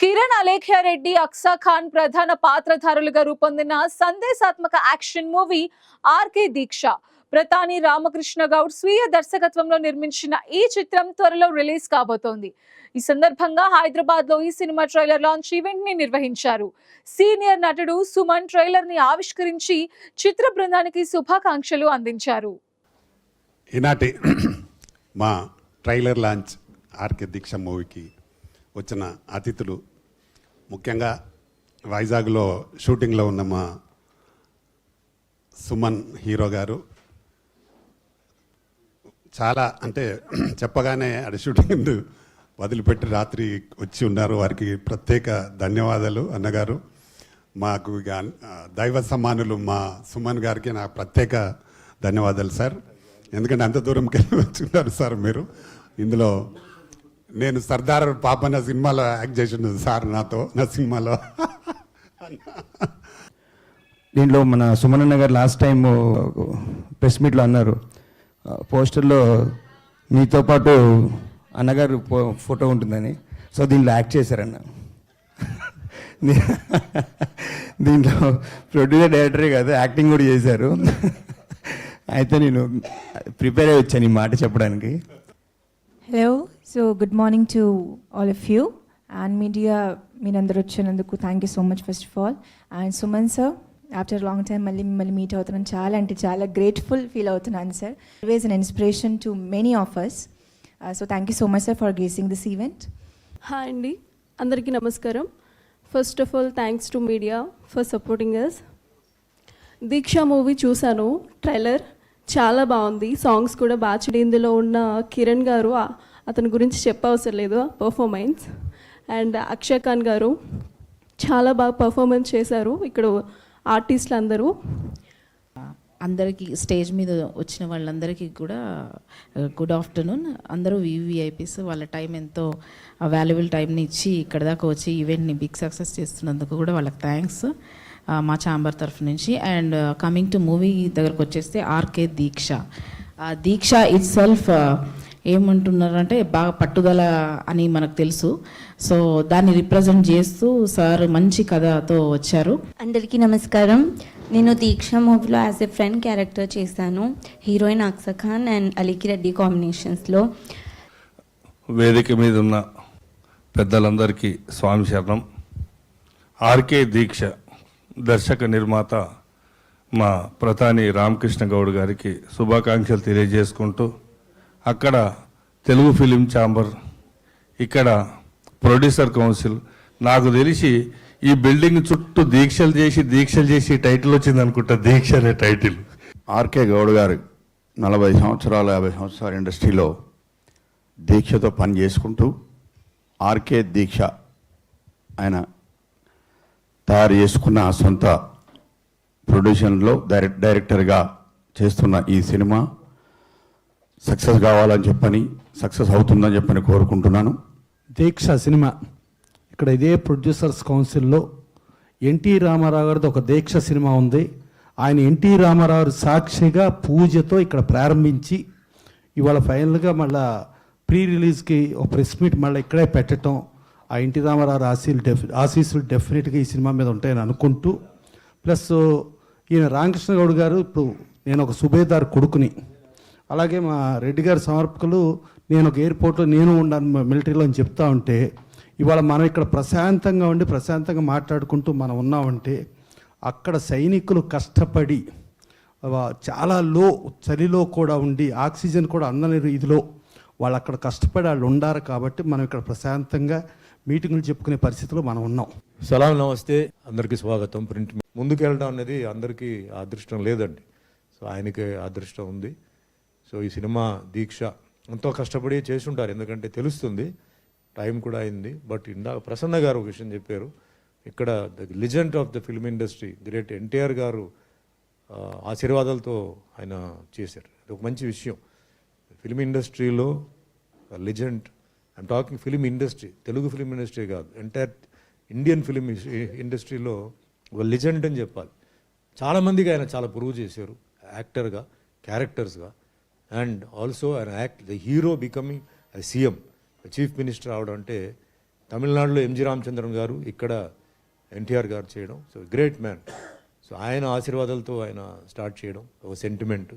కిరణ్ అలేఖ్యారెడ్డి అక్సా ఖాన్ ప్రధాన పాత్రధారులుగా రూపొందిన సందేశాత్మక action movie RK Deeksha. Pratani Ramakrishna Goud స్వీయ దర్శకత్వంలో నిర్మించిన ఈ చిత్రం త్వరలో రిలీజ్ కాబోతోంది. ఈ సందర్భంగా హైదరాబాద్లో ఈ సినిమా ట్రైలర్ లాంచ్ ఈవెంట్ని నిర్వహించారు. సీనియర్ నటుడు సుమన్ ట్రైలర్ని ఆవిష్కరించి చిత్ర బృందానికి శుభాకాంక్షలు అందించారు. ఈనాటి మా ట్రైలర్ లాంచ్ ఆర్కే దీక్ష మూవీకి వచ్చిన అతిథులు ముఖ్యంగా వైజాగ్లో షూటింగ్లో ఉన్న మా సుమన్ హీరో గారు. చాలా అంటే చెప్పగానే అది షూటింగ్ వదిలిపెట్టి రాత్రి వచ్చి ఉన్నారు. వారికి ప్రత్యేక ధన్యవాదాలు అన్నగారు. మాకు ఇక దైవ సమానులు మా సుమన్ గారికి నా ప్రత్యేక ధన్యవాదాలు సార్. ఎందుకంటే అంత దూరంకి వచ్చి ఉన్నారు సార్ మీరు. ఇందులో నేను సర్దార్ పాప నా సినిమాలో యాక్ట్ చేసిండు సార్ నాతో నా సినిమాలో దీంట్లో మన సుమనన్న గారు లాస్ట్ టైం ప్రెస్ మీట్లో అన్నారు. పోస్టర్లో మీతో పాటు అన్నగారు ఫో- ఫోటో ఉంటుందని. సో దీంట్లో యాక్ట్ చేశారన్న. దీంట్లో ప్రొడ్యూసర్ డైరెక్టరే కాదు యాక్టింగ్ కూడా చేశారు. అయితే నేను ప్రిపేర్ అయ్యి వచ్చాను ఈ మాట చెప్పడానికి. Hello so good morning to all of you and media మీరందరూ వచ్చినందుకు thank you so much first of all and Suman sir after long time మళ్ళీ మిమ్మల్ని మీట్ అవుతున్నాను. చాలా అంటే చాలా గ్రేట్ఫుల్ ఫీల్ అవుతున్నాను sir always an inspiration to many of so thank you so much sir for gracing this event hi అండి అందరికీ నమస్కారం. First of all thanks to media for supporting us Deeksha movie చూశాను trailer చాలా బాగుంది. Songs కూడా బాగా చూడ ఇందులో ఉన్న కిరణ్ గారు అతని గురించి చెప్పవసరం లేదు. పర్ఫార్మెన్స్ అండ్ అక్షయ్ ఖాన్ గారు చాలా బాగా పర్ఫార్మెన్స్ చేశారు. ఇక్కడ ఆర్టిస్టులు అందరూ అందరికీ స్టేజ్ మీద వచ్చిన వాళ్ళందరికీ కూడా uh, గుడ్ ఆఫ్టర్నూన్ అందరూ వివిఐపీస్ వాళ్ళ టైం ఎంతో uh, వాల్యుబుల్ టైంని ఇచ్చి ఇక్కడ దాకా వచ్చి ఈవెంట్ని బిగ్ సక్సెస్ చేస్తున్నందుకు కూడా వాళ్ళకి థ్యాంక్స్ మా ఛాంబర్ తరఫు నుంచి. అండ్ కమింగ్ టు మూవీ దగ్గరకు వచ్చేస్తే ఆర్కే దీక్ష. ఆ దీక్ష ఇట్ సెల్ఫ్ ఏమంటున్నారంటే బాగా పట్టుదల అని మనకు తెలుసు. సో దాన్ని రిప్రజెంట్ చేస్తూ సార్ మంచి కథతో వచ్చారు. అందరికీ నమస్కారం. నేను దీక్ష మూవీలో యాజ్ ఎ ఫ్రెండ్ క్యారెక్టర్ చేశాను. హీరోయిన్ అక్సా ఖాన్ అండ్ అలీకి రెడ్డి కాంబినేషన్స్లో వేదిక మీద ఉన్న పెద్దలందరికీ స్వామి శరణం. ఆర్కే దీక్ష. దర్శక నిర్మాత మా ప్రధాని రామకృష్ణ గౌడ్ గారికి శుభాకాంక్షలు తెలియజేసుకుంటూ అక్కడ తెలుగు ఫిలిం ఛాంబర్ ఇక్కడ ప్రొడ్యూసర్ కౌన్సిల్. నాకు తెలిసి ఈ బిల్డింగ్ చుట్టూ దీక్షలు చేసి దీక్షలు చేసి టైటిల్ వచ్చింది అనుకుంటా దీక్ష అనే టైటిల్. ఆర్కే గౌడ్ గారు నలభై సంవత్సరాలు యాభై సంవత్సరాల ఇండస్ట్రీలో దీక్షతో పని చేసుకుంటూ ఆర్కే దీక్ష ఆయన తయారు చేసుకున్న సొంత ప్రొడ్యూషన్లో డైరెక్ట్ డైరెక్టర్గా చేస్తున్న ఈ సినిమా సక్సెస్ కావాలని చెప్పని సక్సెస్ అవుతుందని చెప్పని కోరుకుంటున్నాను. దీక్ష సినిమా. ఇక్కడ ఇదే ప్రొడ్యూసర్స్ కౌన్సిల్లో ఎన్టీ రామారావు గారిది ఒక దీక్ష సినిమా ఉంది. ఆయన ఎన్టీ రామారావు సాక్షిగా పూజతో ఇక్కడ ప్రారంభించి ఇవాళ ఫైనల్గా మళ్ళా ప్రీ రిలీజ్కి ఒక ప్రెస్ మీట్ మళ్ళీ ఇక్కడే పెట్టడం ఆ ఇంటి రామారావు ఆశీలు డెఫి ఆశీస్సులు డెఫినెట్గా ఈ సినిమా మీద ఉంటాయని అనుకుంటూ ప్లస్ ఈయన రామకృష్ణ గౌడ్ గారు ఇప్పుడు నేను ఒక సుబేదార్ కొడుకుని అలాగే మా రెడ్డి గారి సమర్పకులు నేను ఒక ఎయిర్పోర్ట్లో నేను ఉన్నాను మిలిటరీలో అని చెప్తా ఉంటే ఇవాళ మనం ఇక్కడ ప్రశాంతంగా ఉండి ప్రశాంతంగా మాట్లాడుకుంటూ మనం ఉన్నామంటే అక్కడ సైనికులు కష్టపడి చాలా లో చలిలో కూడా ఉండి ఆక్సిజన్ కూడా అందని ఇదిలో వాళ్ళు అక్కడ కష్టపడి వాళ్ళు ఉండారు కాబట్టి మనం ఇక్కడ ప్రశాంతంగా మీటింగులు చెప్పుకునే పరిస్థితిలో మనం ఉన్నాం. సలాం నమస్తే. అందరికీ స్వాగతం. ప్రింట్ ముందుకు వెళ్ళడం అనేది అందరికీ అదృష్టం లేదండి. సో ఆయనకి అదృష్టం ఉంది. సో ఈ సినిమా దీక్ష ఎంతో కష్టపడి చేసి ఉంటారు ఎందుకంటే తెలుస్తుంది టైం కూడా అయింది. బట్ ఇందాక ప్రసన్న గారు ఒక విషయం చెప్పారు. ఇక్కడ the legend of the film industry great NTR garu ఆశీర్వాదాలతో ఆయన చేశారు. ఇది ఒక మంచి విషయం. ఫిలిం ఇండస్ట్రీలో legend I'm talking film industry Telugu film industry కాదు. ఎంటైర్ ఇండియన్ ఫిలిం ఇండస్ట్రీలో ఒక లెజెండ్ అని చెప్పాలి. చాలామందికి ఆయన చాలా ప్రూవ్ చేశారు యాక్టర్గా క్యారెక్టర్స్గా అండ్ ఆల్సో ఆయన act the hero becoming CM chief minister అవడం అంటే తమిళనాడులో ఎంజి రామచంద్రన్ గారు ఇక్కడ ఎన్టీఆర్ గారు చేయడం. సో గ్రేట్ మ్యాన్ సో ఆయన ఆశీర్వాదాలతో ఆయన స్టార్ట్ చేయడం ఒక సెంటిమెంట్